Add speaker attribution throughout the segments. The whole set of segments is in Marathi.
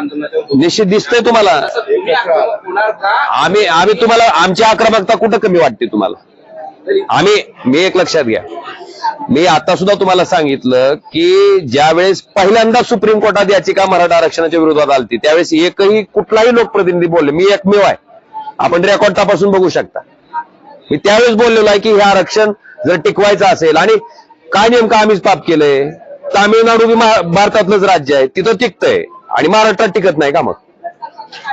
Speaker 1: निश्चित दिसतंय तुम्हाला. आम्ही आम्ही तुम्हाला आमची आक्रमकता कुठं कमी वाटते तुम्हाला? आम्ही मी एक लक्षात घ्या. मी आता सुद्धा तुम्हाला सांगितलं की ज्यावेळेस पहिल्यांदा सुप्रीम कोर्टात याचिका मराठा आरक्षणाच्या विरोधात आलती त्यावेळेस एकही कुठलाही लोकप्रतिनिधी बोलले मी एकमेव आहे. आपण रेकॉर्ड तपासून बघू शकता. मी त्यावेळेस बोललेलो आहे की हे आरक्षण जर टिकवायचं असेल आणि काय नेमकं आम्हीच पाप केलंय? तामिळनाडू बी भारतातलंच राज्य आहे तिथं टिकतंय. आणि महाराष्ट्रात टिकत नाही का मग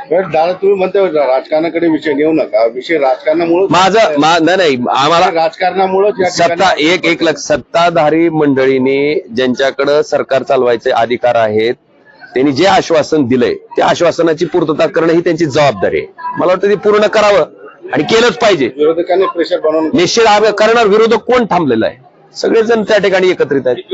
Speaker 2: बरं, दादा तुम्ही म्हणता राजकारणाकडे विषय घेऊ नका विषय राजकारणामुळे
Speaker 1: माझं मा- नाही नाही आम्हाला
Speaker 2: राजकारणामुळे
Speaker 1: सत्ता एक एक लक्ष सत्ताधारी मंडळीने ज्यांच्याकडे सरकार चालवायचे अधिकार आहेत त्यांनी जे आश्वासन दिलंय त्या आश्वासनाची पूर्तता करणं ही त्यांची जबाबदारी आहे मला वाटतं ते पूर्ण करावं आणि केलंच पाहिजे
Speaker 2: विरोधकांनी प्रेशर बनवून
Speaker 1: निश्चित आम्ही करणार विरोधक कोण थांबलेला आहे सगळेजण त्या ठिकाणी एकत्रित आहेत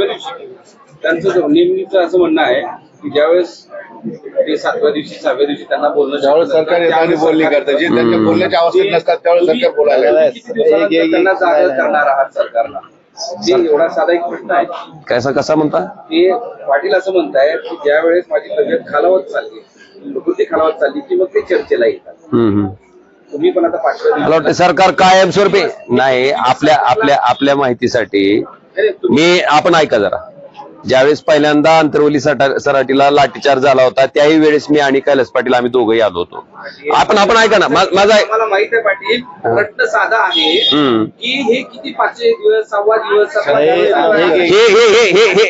Speaker 3: त्यांचं नेहमीचं असं म्हणणं आहे की ज्यावेळेस ते सातव्या दिवशी सहाव्या दिवशी त्यांना बोलणं
Speaker 2: ज्यावेळेस सरकार
Speaker 3: त्यावेळेस
Speaker 2: बोलणी
Speaker 3: सरकार
Speaker 2: करतं जे. त्यांच्या बोलण्याच्या अवस्थेत नसतात त्यावेळेस सरकार बोलायला
Speaker 3: तुम्ही
Speaker 2: लागतं.
Speaker 3: किती दिवसानंतर त्यांना जागा करणार आहात सरकारला? जे एवढा साधा एक प्रश्न आहे.
Speaker 1: कसा कसा म्हणता?
Speaker 3: ते पाटील असं म्हणताय की ज्या वेळेस माझी तब्येत खालावत चालली प्रकृती खालावत चालली की मग ते चर्चेला येतात.
Speaker 1: हम्म हम्म.
Speaker 3: तुम्ही पण आता
Speaker 1: मला वाटतं सरकार कायमस्वरूपी नाही आपल्या आपल्या आपल्या माहितीसाठी मी आपण ऐका जरा. ज्यावेळेस पहिल्यांदा अंतरवली सटा- सराटीला लाठीचार्ज झाला होता त्याही वेळेस मी आणि कैलास पाटील आम्ही दोघंही आलो होतो. आपण आपण ऐका ना मा- माझा
Speaker 3: मला माहीत आहे पाटील प्रश्न साधा आहे
Speaker 1: हम्म.
Speaker 3: की हे किती पाचशे दिवस सहावा दिवस
Speaker 2: हे- हे-
Speaker 1: हे हे हे हे हे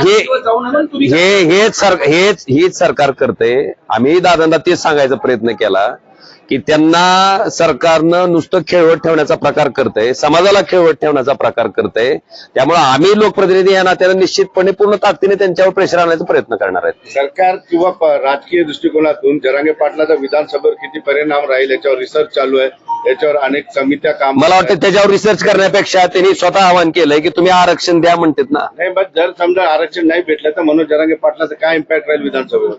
Speaker 1: हे हे हेच हीच सरकार करते आम्ही दादांना तेच सांगायचा प्रयत्न केला. की त्यांना सरकारनं नुसतं खेळवत ठेवण्याचा प्रकार करतंय समाजाला खेळवत ठेवण्याचा प्रकार करतंय. त्यामुळे आम्ही लोकप्रतिनिधी या नात्यानं निश्चितपणे पूर्ण ताकदीने त्यांच्यावर प्रेशर आणण्याचा प्रयत्न करणार आहेत.
Speaker 2: सरकार किंवा राजकीय दृष्टिकोनातून जरांगे पाटलाचा विधानसभेवर किती परिणाम राहील याच्यावर रिसर्च चालू आहे. याच्यावर अनेक समित्या काम
Speaker 1: मला वाटतं त्याच्यावर रिसर्च करण्यापेक्षा त्यांनी स्वतः आवाहन केलंय की तुम्ही आरक्षण द्या म्हणतात ना.
Speaker 2: नाही बस जर समजा आरक्षण नाही भेटलं तर मनोज जरांगे पाटलाचा काय इम्पॅक्ट राहील विधानसभेवर?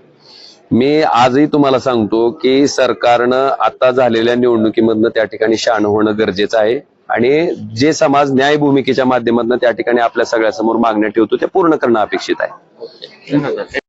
Speaker 1: मी आजही तुम्हाला सांगतो की सरकारनं आता झालेल्या निवडणुकीमधनं त्या ठिकाणी शाण होणं गरजेचं आहे. आणि जे समाज न्याय भूमिकेच्या माध्यमातून त्या ठिकाणी आपल्या सगळ्यासमोर मागण्या ठेवतो ते पूर्ण करणं अपेक्षित आहे.